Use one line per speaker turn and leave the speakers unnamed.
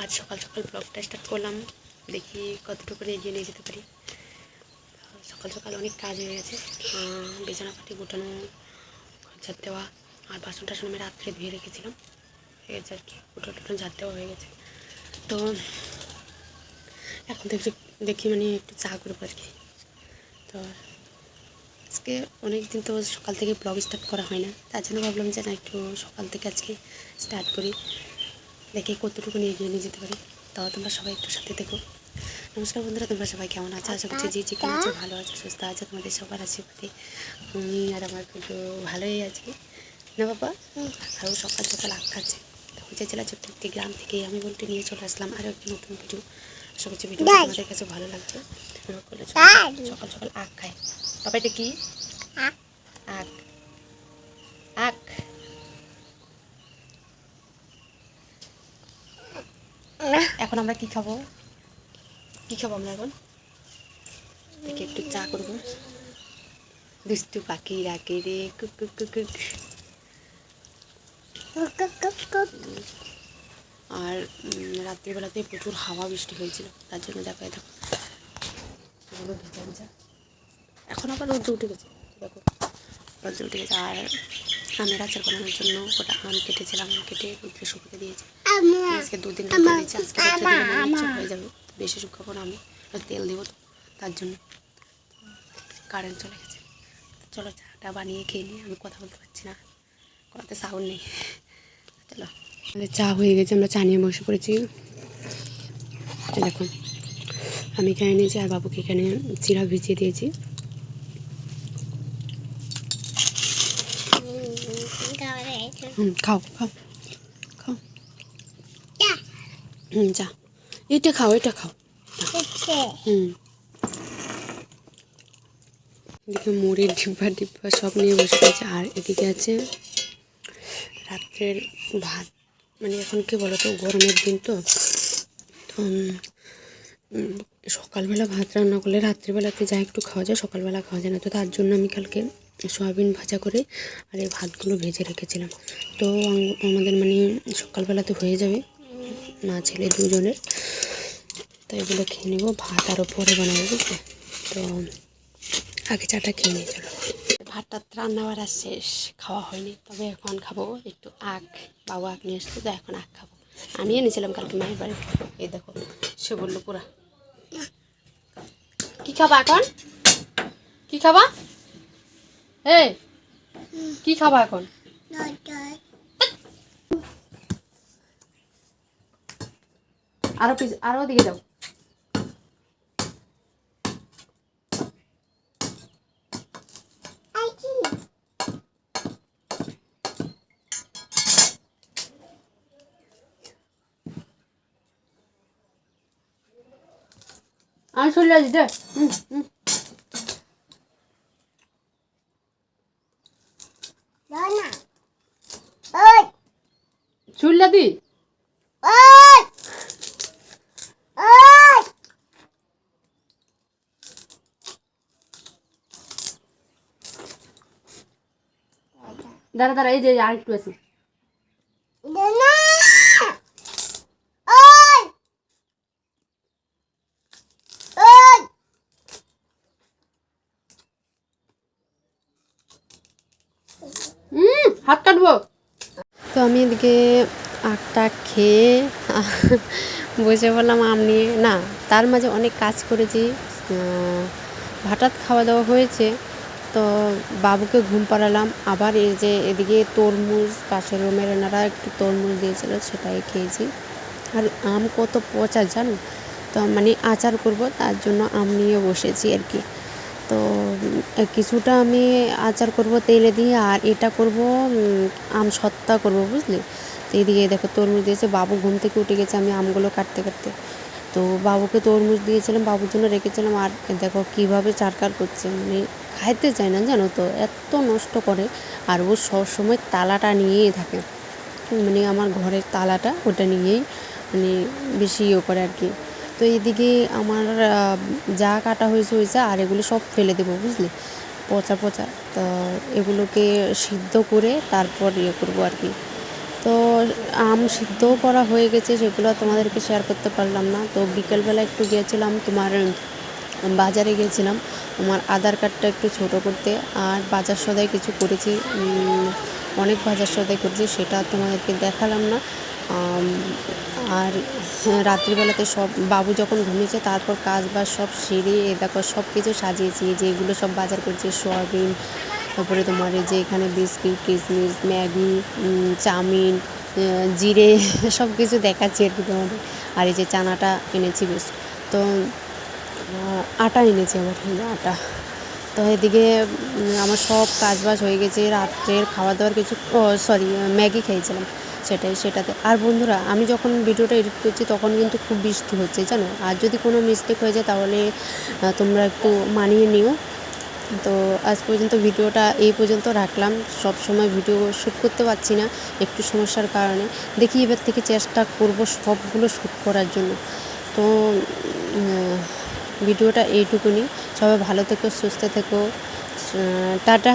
আজ সকাল সকাল ব্লগটা স্টার্ট করলাম, দেখি কতটুকু এগিয়ে নিয়ে যেতে পারি। সকাল সকাল অনেক কাজ হয়ে গেছে বিছানা পাটি গোটানো ঝাড় দেওয়া, আর বাসন টাসন আমি রাত্রে ধুয়ে রেখেছিলাম। গেছে আর কি উঠো টুটো ঝাড় দেওয়া হয়ে গেছে। তো এখন দেখছি দেখি মানে একটু চা করব আর কি। তো আজকে অনেক দিন তো সকাল থেকে ব্লগ স্টার্ট করা হয় না, তার জন্য ভাবলাম যে না একটু সকাল থেকে আজকে স্টার্ট করি। দেখি কতটুকু নিয়ে গিয়ে নিয়ে যেতে পারি তাও তোমরা সবাই একটু সাথে দেখো নমস্কার বন্ধুরা তোমরা সবাই কেমন আছো? আশা করছি যে যে কেমন আছে ভালো আছে সুস্থ আছে তোমাদের সবার আশীর্বাদে। আমি আর আমার কিন্তু ভালোই আছি না বাবা? আর ও সকাল সকাল আখ খাচ্ছে। ছোট্ট একটি গ্রাম থেকে আমি বলতে নিয়ে চলে আসলাম আরও একটি নতুন ভিডিও আশা করছি ভিডিও তোমাদের কাছে ভালো লাগছে। সকাল সকাল আখ খায়। বাবা এটা কি? আখ। এখন আমরা কি খাব? কি খাব আমরা এখন? দেখি একটু চা করব। দুষ্টু পাখি রাখে রে কুক কুক কুক আর রাত্রিবেলাতে প্রচুর হাওয়া বৃষ্টি হয়েছিল। তার জন্য দেখো দেখো। এখন আবার রোদ উঠে গেছে। দেখো রোদ উঠে গেছে। আর আমের আচার বানানোর জন্য ওটা আম কেটেছিলাম আম কেটে রোদ্রে শুকোতে দিয়েছি। আজকে দুদিন দিয়েছি আজকে রোদ্রে হয়ে যাবে। বেশি শুকাবো না আমি তেল দেবো তো তার জন্য কারেন্ট চলে গেছে। চলো চাটা বানিয়ে খেয়ে নিই আমি কথা বলতে পারছি না কোনোতে সাউন্ড নেই। চলো। আমাদের চা হয়ে গেছে আমরা চা নিয়ে বসে পড়েছি। দেখুন আমি এখানে নিয়েছি আর বাবুকে এখানে চিরা ভিজিয়ে দিয়েছি। হুম খাও খাও খাও। হুম যা। এটা খাও এটা খাও। হুম। এদিকে মুড়ির ডিব্বা ডিব্বা সব নিয়ে বসে গেছে আর এদিকে আছে রাত্রের ভাত। মানে এখন কি বলো তো গরমের দিন তো। তো সকালবেলা ভাত রান্না করলে রাত্রিবেলাতে যা একটু খাওয়া যায়, সকালবেলা খাওয়া যায় না। তো তার জন্য আমি কালকে সয়াবিন ভাজা করে আর এই ভাতগুলো ভেজে রেখেছিলাম। তো আমাদের মানে সকালবেলাতে হয়ে যাবে মা ছেলে দুজনের। তো এগুলো খেয়ে নেব, ভাত আরও পরে বানাবো, বুঝলে? তো আগে চাটা খেয়ে নিয়ে চলো। ভাতটা রান্না বাড়া শেষ, খাওয়া হয়নি। তবে এখন খাব, একটু আখ, বাবু আখ নিয়ে এসছে, তো এখন আখ খাব। আমি এনেছিলাম কালকে মায়ের বাড়ি। এই দেখো সে বলল পুরা। কি খাবা এখন? কি খাবা? এই, কি খাবা এখন? আরও পিছ আরও দিকে যাও। আমি চলে আসি দে হুম হুম চুল্লা দি দাঁড়া দাঁড়া এই যে আর একটু আছে হুম হাত কাটবো? তো আমি এদিকে আখটা খেয়ে বসে বললাম আম নিয়ে না, তার মাঝে অনেক কাজ করেছি। হঠাৎ খাওয়া দাওয়া হয়েছে। তো বাবুকে ঘুম পাড়ালাম। আবার এই যে এদিকে তরমুজ পাশের রুমের এনারা একটু তরমুজ দিয়েছিল, সেটাই খেয়েছি। আর আম কত পচা, জানো? তো মানে আচার করব, তার জন্য আম নিয়ে বসেছি আর কি। তো কিছুটা আমি আচার করব তেলে দিয়ে আর এটা করব আম সত্তা করব, বুঝলি? তো এদিকে দেখো তরমুজ দিয়েছে, বাবু ঘুম থেকে উঠে গেছে আমি আমগুলো কাটতে কাটতে। তো বাবুকে তরমুজ দিয়েছিলাম, বাবুর জন্য রেখেছিলাম আর দেখো কীভাবে চারকার করছে। মানে খাইতে চায় না জানো তো, এত নষ্ট করে। আর ও সবসময় তালাটা নিয়েই থাকে। মানে আমার ঘরের তালাটা ওটা নিয়েই মানে বেশি ইয়ে করে আর কি। তো এদিকে আমার যা কাটা হয়েছে হয়েছে, আর এগুলো সব ফেলে দেবো, বুঝলি? পচা পচা। তো এগুলোকে সিদ্ধ করে তারপর ইয়ে করব আর কি। তো আম সিদ্ধও করা হয়ে গেছে, সেগুলো তোমাদেরকে শেয়ার করতে পারলাম না। তো বিকেলবেলা একটু গিয়েছিলাম তোমার বাজারে গিয়েছিলাম। আমার আধার কার্ডটা একটু ছোট করতে, আর বাজার সদাই কিছু করেছি অনেক বাজার সদাই করেছি, সেটা তোমাদেরকে দেখালাম না। আর রাত্রিবেলাতে সব, বাবু যখন ঘুমিয়েছে, তারপর কাজ বাজ সব সেরে দেখো সব কিছু সাজিয়েছি যে এগুলো সব বাজার করেছি, সয়াবিন, তারপরে তোমার এই যে এখানে বিস্কিট, কিসমিস, ম্যাগি চাউমিন জিরে, সব কিছু দেখাচ্ছি আর কি তোমাদের। আর এই যে চানাটা এনেছি বেশ। তো আটা এনেছি আমার আটা। তো এদিকে আমার সব কাজ বাজ হয়ে গেছে, রাত্রের খাওয়া দাওয়ার কিছু সরি ম্যাগি খেয়েছিলাম। সেটাই, সেটাতে। আর বন্ধুরা, আমি যখন ভিডিওটা এডিট করছি, তখন কিন্তু খুব বৃষ্টি হচ্ছে, জানো? আর যদি কোনো মিস্টেক হয়ে যায়, তাহলে তোমরা একটু মানিয়ে নিও। তো আজ পর্যন্ত ভিডিওটা এই পর্যন্ত রাখলাম। সব সময় ভিডিও শ্যুট করতে পারছি না, একটু সমস্যার কারণে। দেখি এবার থেকে চেষ্টা করব সবগুলো শ্যুট করার জন্য। তো ভিডিওটা এইটুকুনি। সবাই ভালো থেকো, সুস্থ থেকো। টাটা।